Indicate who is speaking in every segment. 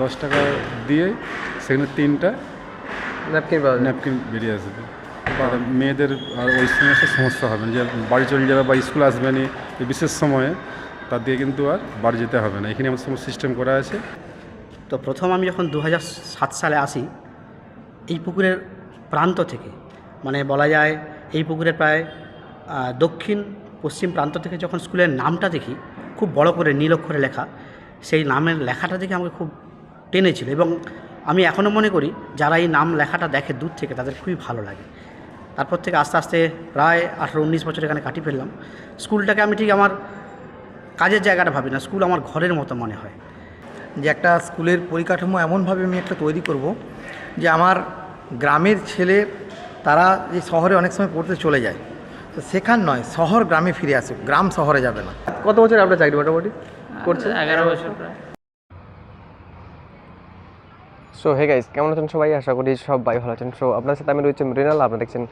Speaker 1: দশ টাকা দিয়ে সেখানে তিনটা
Speaker 2: ন্যাপকিন পাওয়া যায়।
Speaker 1: ন্যাপকিন বেরিয়ে আসবে। মেয়েদের আর ওই সমস্ত সমস্যা হবে না যে বাড়ি চলে যাবে বা স্কুল আসবে না এই বিশেষ সময়ে তার দিয়ে কিন্তু আর বাড়ি যেতে হবে না। এখানে আমার সমস্ত সিস্টেম করা আছে।
Speaker 3: তো প্রথম আমি যখন দু সাত সালে আসি এই পুকুরের প্রান্ত থেকে মানে বলা যায় এই পুকুরের প্রায় দক্ষিণ পশ্চিম প্রান্ত থেকে যখন স্কুলের নামটা দেখি খুব বড় করে নীল অক্ষরে লেখা সেই নামের লেখাটা দেখে আমাকে খুব টেনেছিল এবং আমি এখনও মনে করি যারা এই নাম লেখাটা দেখে দূর থেকে তাদের খুবই ভালো লাগে। তারপর থেকে আস্তে আস্তে প্রায় আঠেরো উনিশ বছর এখানে কাটিয়ে ফেললাম। স্কুলটাকে আমি ঠিক আমার কাজের জায়গাটা ভাবি না স্কুল আমার ঘরের মতো মনে হয়।
Speaker 4: যে একটা স্কুলের পরিকাঠামো এমনভাবে আমি একটা তৈরি করব যে আমার গ্রামের ছেলে তারা যে শহরে অনেক সময় পড়তে চলে যায়। তো সেখান নয় শহর গ্রামে ফিরে আসুক গ্রাম শহরে যাবে না।
Speaker 2: কত বছর আপনার চাকরি মোটামুটি? করছে
Speaker 5: এগারো বছর প্রায়।
Speaker 2: সো হে গাইস কেমন আছেন সবাই? আশা করি সবাই ভালো আছেন। সো আপনার সাথে আমি রয়েছে মৃণাল। আপনারা দেখছেন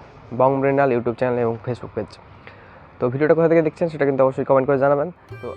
Speaker 2: বং মৃণাল ইউটিউব চ্যানেল এবং ফেসবুক পেজ তো, ভিডিওটা কোথা থেকে দেখছেন সেটা কিন্তু অবশ্যই কমেন্ট করে জানাবেন। তো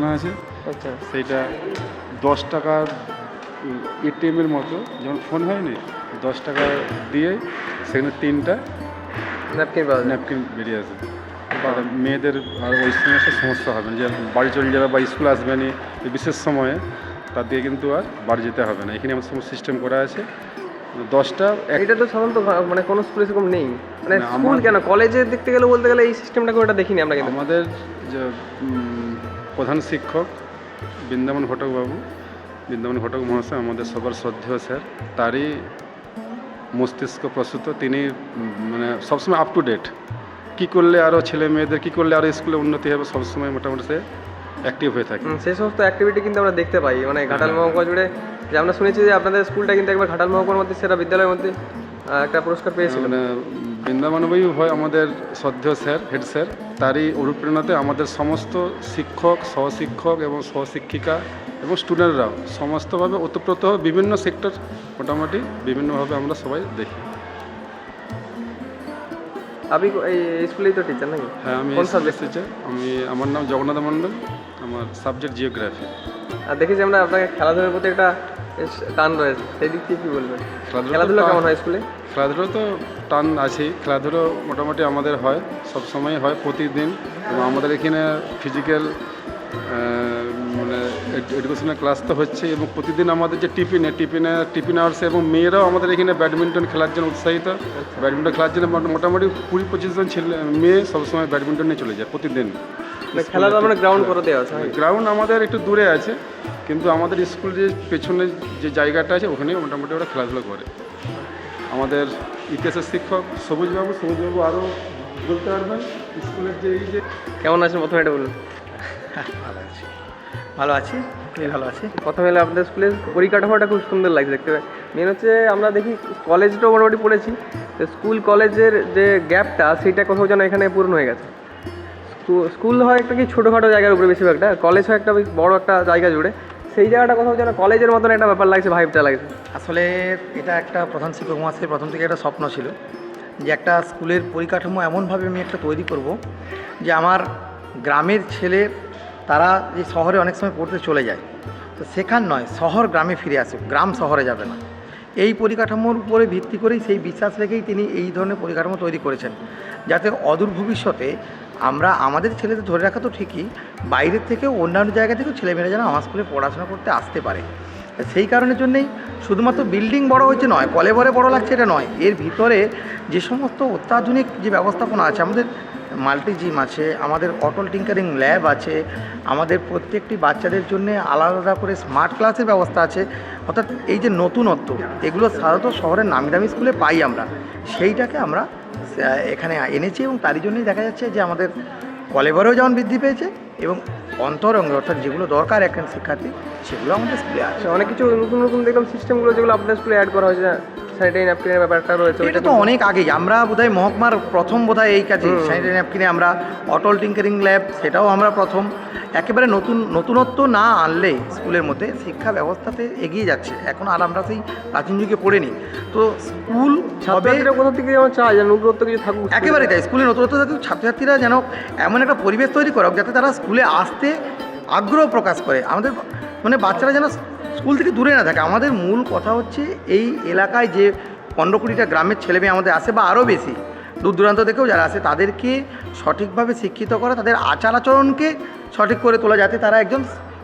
Speaker 1: বসানো আছে।
Speaker 2: আচ্ছা।
Speaker 1: সেইটা দশ টাকার এটিএমের মতো। যেমন ফোন হয়নি দশ টাকা দিয়ে সেখানে তিনটা
Speaker 2: ন্যাপকিন
Speaker 1: ন্যাপকিন বেরিয়ে আসে। মেয়েদের আর ওই সমস্ত সমস্যা হবে না। যে বাড়ি চলে যাবে বা স্কুল আসবে না বিশেষ সময়ে তার দিয়ে কিন্তু আর বাড়ি যেতে হবে না। এখানে আমার সমস্ত সিস্টেম করা আছে। দশটা
Speaker 2: এটা তো সাধারণত মানে কোনো স্কুলে সেরকম নেই। মানে স্কুল কেন? কলেজে দেখতে গেলে বলতে গেলে এই সিস্টেমটা একটা দেখিনি আমরা কিন্তু।
Speaker 1: আমাদের প্রধান শিক্ষক বৃন্দাবন ঘটকবাবু বৃন্দাবন ঘটক মহাশয় আমাদের সবার শ্রদ্ধেয় স্যার। তারই মস্তিষ্ক প্রস্তুত তিনি মানে সবসময় আপ টু ডেট কী করলে আরও ছেলে মেয়েদের কী করলে আরও স্কুলে উন্নতি হবে সবসময় মোটামুটি সে অ্যাক্টিভ হয়ে থাকে।
Speaker 2: সেই সমস্ত অ্যাক্টিভিটি কিন্তু আমরা দেখতে পাই। মানে ঘাটাল মহকুমা জুড়ে যে আমরা শুনেছি যে আপনাদের স্কুলটা কিন্তু একবার ঘাটাল মহকুমার মধ্যে সেরা বিদ্যালয়ের মধ্যে একটা পুরস্কার পেয়েছিল।
Speaker 1: মানে বৃন্দাবনবাবু হয় আমাদের শ্রদ্ধেয় স্যার হেড স্যার। তারই অনুপ্রেরণাতে আমাদের সমস্ত শিক্ষক সহশিক্ষক এবং সহশিক্ষিকা এবং স্টুডেন্টরাও সমস্তভাবে ওতপ্রোত বিভিন্ন সেক্টর মোটামুটি বিভিন্নভাবে আমরা সবাই দেখি।
Speaker 2: কো- এই স্কুলেই তো টিচার নাকি?
Speaker 1: হ্যাঁ আমি
Speaker 2: সাবজেক্ট
Speaker 1: এসেছে আমি আমার নাম জগন্নাথ মণ্ডল আমার সাবজেক্ট জিওগ্রাফি
Speaker 2: আর দেখেছি আমরা আপনাকে খেলাধুলার প্রতি একটা টান রয়েছে। সেই দিক থেকে কী বলবেন? খেলাধুলা কেমন হয় স্কুলে?
Speaker 1: খেলাধুলো তো টান আছেই। খেলাধুলো মোটামুটি আমাদের হয় সব সময় হয় প্রতিদিন। এবং আমাদের এখানে ফিজিক্যাল মানে এডুকেশনের ক্লাস তো হচ্ছে এবং প্রতিদিন আমাদের যে টিফিনে টিফিনে টিফিন আওয়ার্সে এবং মেয়েরাও আমাদের এখানে ব্যাডমিন্টন খেলার জন্য উৎসাহিত। ব্যাডমিন্টন খেলার জন্য মোটামুটি কুড়ি পঁচিশ জন ছেলে মেয়ে সবসময় ব্যাডমিন্টন নিয়ে চলে যায় প্রতিদিন।
Speaker 2: মানে খেলাধুলা মানে গ্রাউন্ড করে দেওয়া আছে
Speaker 1: গ্রাউন্ড আমাদের একটু দূরে আছে কিন্তু আমাদের স্কুল যে পেছনে যে জায়গাটা আছে ওখানে মোটামুটি ওরা খেলাধুলো করে। আমাদের ইতিহাসের শিক্ষক সবুজবাবু সবুজবাবু আরও বলতে পারবেন স্কুলের যে এই যে
Speaker 2: কেমন আছেন প্রথমে এটা বলুন।
Speaker 3: ভালো আছি। ভালো আছি? খুবই ভালো আছি
Speaker 2: প্রথমে এলে আপনাদের স্কুলের পরিকাঠামোটা খুব সুন্দর লাগছে দেখতে মেন হচ্ছে আমরা দেখি কলেজটাও মোটামুটি পড়েছি স্কুল কলেজের যে গ্যাপটা সেটা কোথাও যেন এখানে পূর্ণ হয়ে গেছে। স্কুল হয় একটা কি ছোটোখাটো জায়গার উপরে বেশিরভাগটা কলেজ হয় একটা বড় একটা জায়গা জুড়ে। সেই জায়গাটা কোথাও যেন কলেজের মতন একটা ব্যাপার লাগছে ভাইবটা লাগছে।
Speaker 4: আসলে এটা একটা প্রধান শিক্ষক মহাশয়ের প্রথম থেকে একটা স্বপ্ন ছিল যে একটা স্কুলের পরিকাঠামো এমনভাবে আমি একটা তৈরি করব যে আমার গ্রামের ছেলে, তারা যে শহরে অনেক সময় পড়তে চলে যায়। তো সেখান নয়, শহর গ্রামে ফিরে আসুক, গ্রাম শহরে যাবে না। এই পরিকাঠামোর উপরে ভিত্তি করেই সেই বিশ্বাস রেখেই তিনি এই ধরনের পরিকাঠামো তৈরি করেছেন। যাতে অদূর ভবিষ্যতে আমরা, আমাদের ছেলেদের ধরে রাখা তো ঠিকই, বাইরের থেকেও অন্যান্য জায়গা থেকেও ছেলেমেয়েরা যেন আমার স্কুলে পড়াশোনা করতে আসতে পারে। সেই কারণের জন্যেই শুধুমাত্র বিল্ডিং বড় হচ্ছে নয় কলেবরে বড় লাগছে এটা নয়, এর ভিতরে যে সমস্ত অত্যাধুনিক যে ব্যবস্থাপনা আছে, আমাদের মাল্টি জিম আছে, আমাদের অটল টিঙ্কারিং ল্যাব আছে, আমাদের প্রত্যেকটি বাচ্চাদের জন্য আলাদা আলাদা করে স্মার্ট ক্লাসের ব্যবস্থা আছে, অর্থাৎ এই যে নতুনত্ব, এগুলো সাধারণত শহরের নামি দামি স্কুলে পাই আমরা, সেইটাকে আমরা এখানে এনেছি এবং তারই জন্যই দেখা যাচ্ছে যে আমাদের কলেবরেও যেমন বৃদ্ধি পেয়েছে এবং অন্তরঙ্গ অর্থাৎ যেগুলো দরকার একজন শিক্ষার্থী সেগুলো আমাদের স্কুলে আছে।
Speaker 2: আচ্ছা, অনেক কিছু নতুন নতুন দেখলাম সিস্টেমগুলো যেগুলো আপনার স্কুলে অ্যাড করা হয়েছে স্যানিটারি ন্যাপকিনের ব্যাপারটা রয়েছে
Speaker 4: এটা তো অনেক আগেই। আমরা বোধহয় মহকুমার প্রথম বোধহয় এই কাজে স্যানিটারি ন্যাপকিনে আমরা অটল টিঙ্কারিং ল্যাব সেটাও আমরা প্রথম। একেবারে নতুন নতুনত্ব না আনলে স্কুলের মধ্যে শিক্ষা ব্যবস্থাতে এগিয়ে যাচ্ছে। এখন আর আমরা সেই প্রাচীন যুগে পড়িনি। তো স্কুল
Speaker 2: ছাত্রছাত্রীরা কোথাও থেকে যেমন চায় যে নতুনত্ব কিছু থাকুক
Speaker 4: একেবারে তাই। স্কুলে নতুনত্ব থাকুক ছাত্রছাত্রীরা যেন এমন একটা পরিবেশ তৈরি করুক যাতে তারা স্কুলে আসতে আগ্রহ প্রকাশ করে। আমাদের মানে বাচ্চারা যেন স্কুল থেকে দূরে না থাকে, আমাদের মূল কথা হচ্ছে এই এলাকায় যে পনেরো কুড়িটা গ্রামের ছেলেমেয়ে আমাদের আসে বা আরও বেশি দূর দূরান্ত থেকেও যারা আসে, তাদেরকে সঠিকভাবে শিক্ষিত করা, তাদের আচার আচরণকে সঠিক করে তোলা যাতে তারা একজন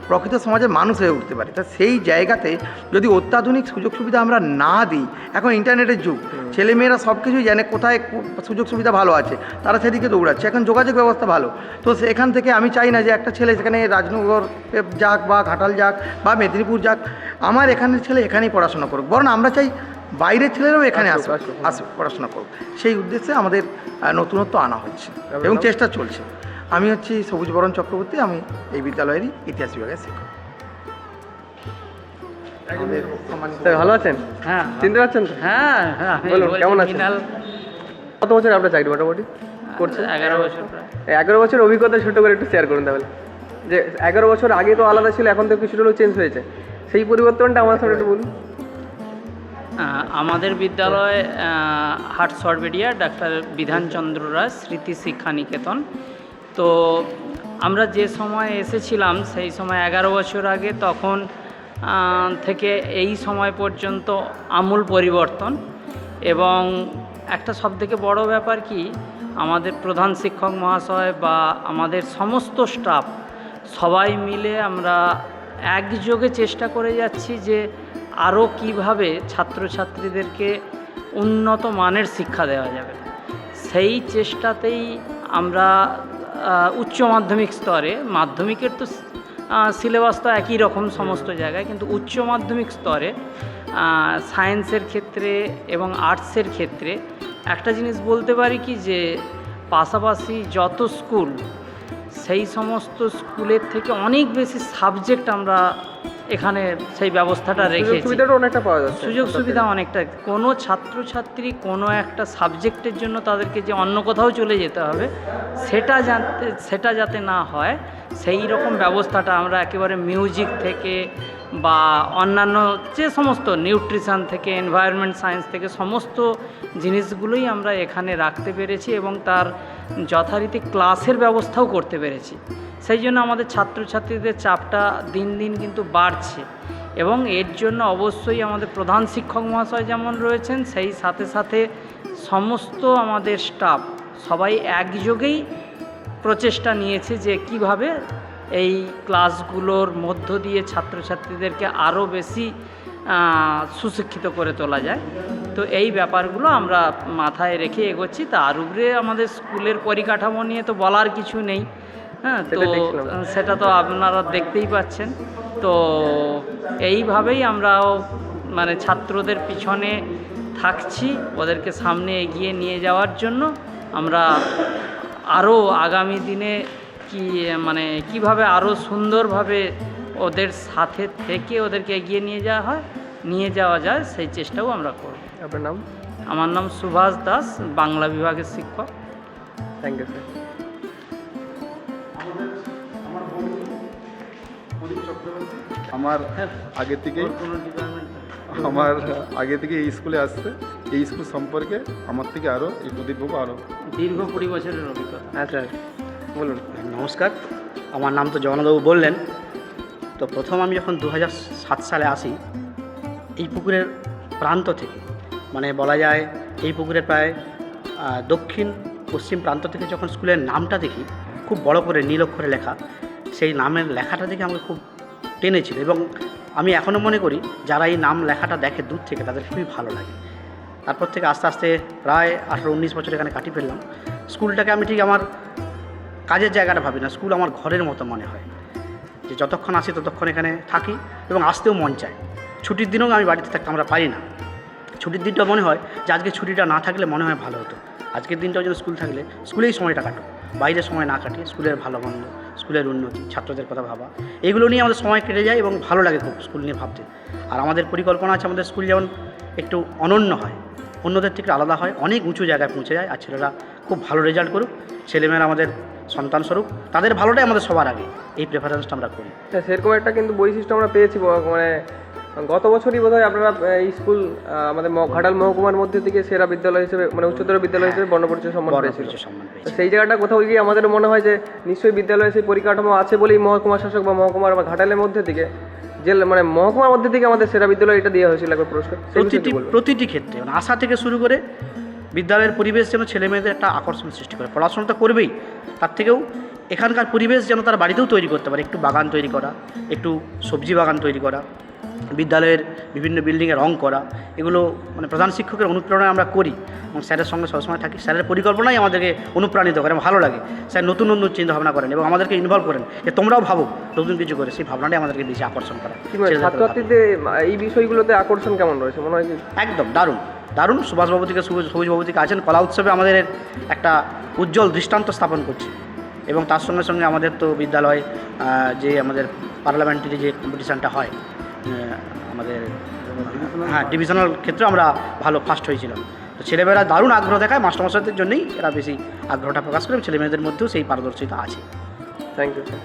Speaker 4: প্রকৃত সমাজের মানুষ হয়ে উঠতে পারে। তা সেই জায়গাতে যদি অত্যাধুনিক সুযোগ সুবিধা আমরা না দিই এখন ইন্টারনেটের যুগ ছেলেমেয়েরা সব কিছুই জানে কোথায় সুযোগ সুবিধা ভালো আছে তারা সেদিকে দৌড়াচ্ছে। এখন যোগাযোগ ব্যবস্থা ভালো। তো সেখান থেকে আমি চাই না যে একটা ছেলে সেখানে রাজনগর যাক বা ঘাটাল যাক বা মেদিনীপুর যাক আমার এখানের ছেলে এখানেই পড়াশোনা করুক। বরং আমরা চাই বাইরের ছেলেরাও এখানে
Speaker 2: আসুক,
Speaker 4: আসুক
Speaker 2: আসুক।
Speaker 4: আসুক পড়াশোনা করুক। সেই উদ্দেশ্যে আমাদের নতুনত্ব আনা হচ্ছে এবং চেষ্টা চলছে। আমি হচ্ছি সবুজ বরণ চক্রবর্তী আমি এই বিদ্যালয়েরই ইতিহাস বিভাগের শিক্ষক। আমাদের
Speaker 2: ভালো আছেন?
Speaker 5: হ্যাঁ
Speaker 2: চিনতে পারছেন
Speaker 5: হ্যাঁ হ্যাঁ
Speaker 2: বলুন, কেমন আছেন? কত বছর আপনার চাকরি মোটামুটি? করছেন?
Speaker 5: এগারো বছর
Speaker 2: এগারো বছর অভিজ্ঞতা ছোট করে একটু শেয়ার করুন তাহলে। যে এগারো বছর আগে তো আলাদা ছিল এখন তো কিছুটা হলেও চেঞ্জ হয়েছে। সেই পরিবর্তনটা আমার সামনে একটু বলুন।
Speaker 5: আমাদের বিদ্যালয় হাট সরবেরিয়া ডাক্তার বিধানচন্দ্র রাজ স্মৃতি শিক্ষা নিকেতন। তো আমরা যে সময় এসেছিলাম, সেই সময় এগারো বছর আগে, তখন থেকে এই সময় পর্যন্ত আমূল পরিবর্তন। এবং একটা সবথেকে বড় ব্যাপার কি, আমাদের প্রধান শিক্ষক মহাশয় বা আমাদের সমস্ত স্টাফ সবাই মিলে আমরা একযোগে চেষ্টা করে যাচ্ছি যে আরও কীভাবে ছাত্রছাত্রীদেরকে উন্নত মানের শিক্ষা দেওয়া যাবে। সেই চেষ্টাতেই আমরা উচ্চ মাধ্যমিক স্তরে। মাধ্যমিকের তো সিলেবাস তো একই রকম সমস্ত জায়গায়, কিন্তু উচ্চ মাধ্যমিক স্তরে সায়েন্সের ক্ষেত্রে এবং আর্টসের ক্ষেত্রে একটা জিনিস বলতে পারি কি যে, পাশাপাশি যত স্কুল সেই সমস্ত স্কুলের থেকে অনেক বেশি সাবজেক্ট আমরা এখানে সেই ব্যবস্থাটা রেখেছি।
Speaker 2: সুবিধাটা অনেকটা পাওয়া যাচ্ছে।
Speaker 5: সুযোগ সুবিধা অনেকটা। কোনো ছাত্রছাত্রী কোনো একটা সাবজেক্টের জন্য তাদেরকে যে অন্য কোথাও চলে যেতে হবে সেটা যাতে সেটা যাতে না হয় সেই রকম ব্যবস্থাটা আমরা একেবারে মিউজিক থেকে বা অন্যান্য যে সমস্ত নিউট্রিশন থেকে এনভায়রনমেন্ট সায়েন্স থেকে সমস্ত জিনিসগুলোই আমরা এখানে রাখতে পেরেছি এবং তার যথারীতি ক্লাসের ব্যবস্থাও করতে পেরেছি। সেই জন্য আমাদের ছাত্রছাত্রীদের চাপটা দিন দিন কিন্তু বাড়ছে এবং এর জন্য অবশ্যই আমাদের প্রধান শিক্ষক মহাশয় যেমন রয়েছেন, সেই সাথে সাথে সমস্ত আমাদের স্টাফ সবাই একযোগেই প্রচেষ্টা নিয়েছে যে কীভাবে এই ক্লাসগুলোর মধ্য দিয়ে ছাত্রছাত্রীদেরকে আরও বেশি সুশিক্ষিত করে তোলা যায়। তো এই ব্যাপারগুলো আমরা মাথায় রেখে এগোচ্ছি। তার উপরে আমাদের স্কুলের পরিকাঠামো নিয়ে তো বলার কিছু নেই। হ্যাঁ তো
Speaker 2: সেটা
Speaker 5: তো আপনারা দেখতেই পাচ্ছেন। তো এইভাবেই আমরাও মানে ছাত্রদের পিছনে থাকছি ওদেরকে সামনে এগিয়ে নিয়ে যাওয়ার জন্য। আমরা আরও আগামী দিনে কি মানে কীভাবে আরও সুন্দরভাবে ওদের সাথে থেকে ওদেরকে এগিয়ে নিয়ে যাওয়া হয় নিয়ে যাওয়া যায় সেই চেষ্টাও আমরা করব।
Speaker 2: আপনার নাম?
Speaker 5: আমার নাম সুভাষ দাস বাংলা বিভাগের শিক্ষক।
Speaker 2: থ্যাংক ইউ স্যার
Speaker 1: আমার আগে থেকেই আমার আগে থেকে এই স্কুলে আসছে। এই স্কুল সম্পর্কে আমার থেকে আরও এই প্রদীপবাবু আরও
Speaker 5: দীর্ঘ কুড়ি বছরের অভিজ্ঞতা।
Speaker 2: আচ্ছা বলুন।
Speaker 3: নমস্কার। আমার নাম তো জগন্নাথবাবু বললেন। তো প্রথম আমি যখন দু সালে আসি, এই পুকুরের প্রান্ত থেকে মানে বলা যায় এই পুকুরের প্রায় দক্ষিণ পশ্চিম প্রান্ত থেকে যখন স্কুলের নামটা দেখি, খুব বড় করে নীল অক্ষরে লেখা, সেই নামের লেখাটা দেখে আমাকে খুব টেনেছিল এবং আমি এখনও মনে করি যারা এই নাম লেখাটা দেখে দূর থেকে তাদের খুবই ভালো লাগে। তারপর থেকে আস্তে আস্তে প্রায় আঠারো উনিশ বছর এখানে কাটিয়ে ফেললাম। স্কুলটাকে আমি ঠিক আমার কাজের জায়গাটা ভাবি না, স্কুল আমার ঘরের মতো মনে হয়। যে যতক্ষণ আসি ততক্ষণ এখানে থাকি এবং আসতেও মন চায়। ছুটির দিনেও আমি বাড়িতে থাকতে আমরা পারি না। ছুটির দিনটা মনে হয় যে আজকে ছুটিটা না থাকলে মনে হয় ভালো হতো। আজকের দিনটাও যেন স্কুল থাকলে, স্কুলেই সময়টা কাটো। বাইরের সময় না কাটিয়ে স্কুলের ভালো মন্দ, স্কুলের উন্নতি, ছাত্রদের কথা ভাবা, এগুলো নিয়ে আমাদের সময় কেটে যায় এবং ভালো লাগে খুব স্কুল নিয়ে ভাবতে। আর আমাদের পরিকল্পনা আছে আমাদের স্কুল যেমন একটু অনন্য হয়, অন্যদের থেকে আলাদা হয়, অনেক উঁচু জায়গায় পৌঁছে যায়, আর ছেলেরা খুব ভালো রেজাল্ট করুক। ছেলেমেয়েরা আমাদের সন্তান স্বরূপ তাদের ভালোটাই আমাদের সবার আগে। এই প্রেফারেন্সটা আমরা করি।
Speaker 2: হ্যাঁ সেরকম একটা কিন্তু বৈশিষ্ট্য আমরা পেয়েছি মানে গত বছরই বোধহয় আপনারা এই স্কুল আমাদের ঘাটাল মহকুমার মধ্যে থেকে সেরা বিদ্যালয় হিসেবে মানে উচ্চতর বিদ্যালয় হিসেবে বর্ণপরিচয় সম্মান পেয়েছিল। সেই জায়গাটা কোথাও গিয়ে আমাদের মনে হয় যে নিশ্চয়ই বিদ্যালয়ে সেই পরিকাঠামো আছে বলেই মহকুমা শাসক বা মহকুমার বা ঘাটালের মধ্যে থেকে জেলা মানে মহকুমার মধ্যে থেকে আমাদের সেরা বিদ্যালয় এটা দেওয়া হয়েছিল একবার পুরস্কার।
Speaker 3: প্রতিটি প্রতিটি ক্ষেত্রে মানে আশা থেকে শুরু করে বিদ্যালয়ের পরিবেশ যেন ছেলে মেয়েদের একটা আকর্ষণ সৃষ্টি করে। পড়াশোনা তো করবেই। তার থেকেও এখানকার পরিবেশ যেন তার বাড়িতেও তৈরি করতে পারে। একটু বাগান তৈরি করা একটু সবজি বাগান তৈরি করা বিদ্যালয়ের বিভিন্ন বিল্ডিংয়ে রং করা এগুলো মানে প্রধান শিক্ষকের অনুপ্রেরণায় আমরা করি এবং স্যারের সঙ্গে সবসময় থাকি। স্যারের পরিকল্পনাই আমাদেরকে অনুপ্রাণিত করে এবং ভালো লাগে। স্যার নতুন নতুন চিন্তা ভাবনা করেন এবং আমাদেরকে ইনভলভ করেন যে তোমরাও ভাবো নতুন কিছু করে। সেই ভাবনাটাই আমাদেরকে বেশি আকর্ষণ করে।
Speaker 2: ছাত্রছাত্রীদের এই বিষয়গুলোতে আকর্ষণ কেমন রয়েছে? মনে হয়
Speaker 3: একদম দারুণ। দারুণ সুভাষবাবু থেকে সবুজ সবুজবাবু থেকে আছেন। কলা উৎসবে আমাদের একটা উজ্জ্বল দৃষ্টান্ত স্থাপন করছে। এবং তার সঙ্গে সঙ্গে আমাদের তো বিদ্যালয় যে আমাদের পার্লামেন্টারি যে কম্পিটিশানটা হয় আমাদের হ্যাঁ ডিভিশনাল ক্ষেত্রে আমরা ভালো ফার্স্ট হয়েছিলাম। তো ছেলেমেয়েরা দারুণ আগ্রহ দেখায়। মাস্টারমশাইদের জন্যই এরা বেশি আগ্রহটা প্রকাশ করে ছেলেমেয়েদের মধ্যেও সেই পারদর্শিতা আছে।
Speaker 2: Thank you sir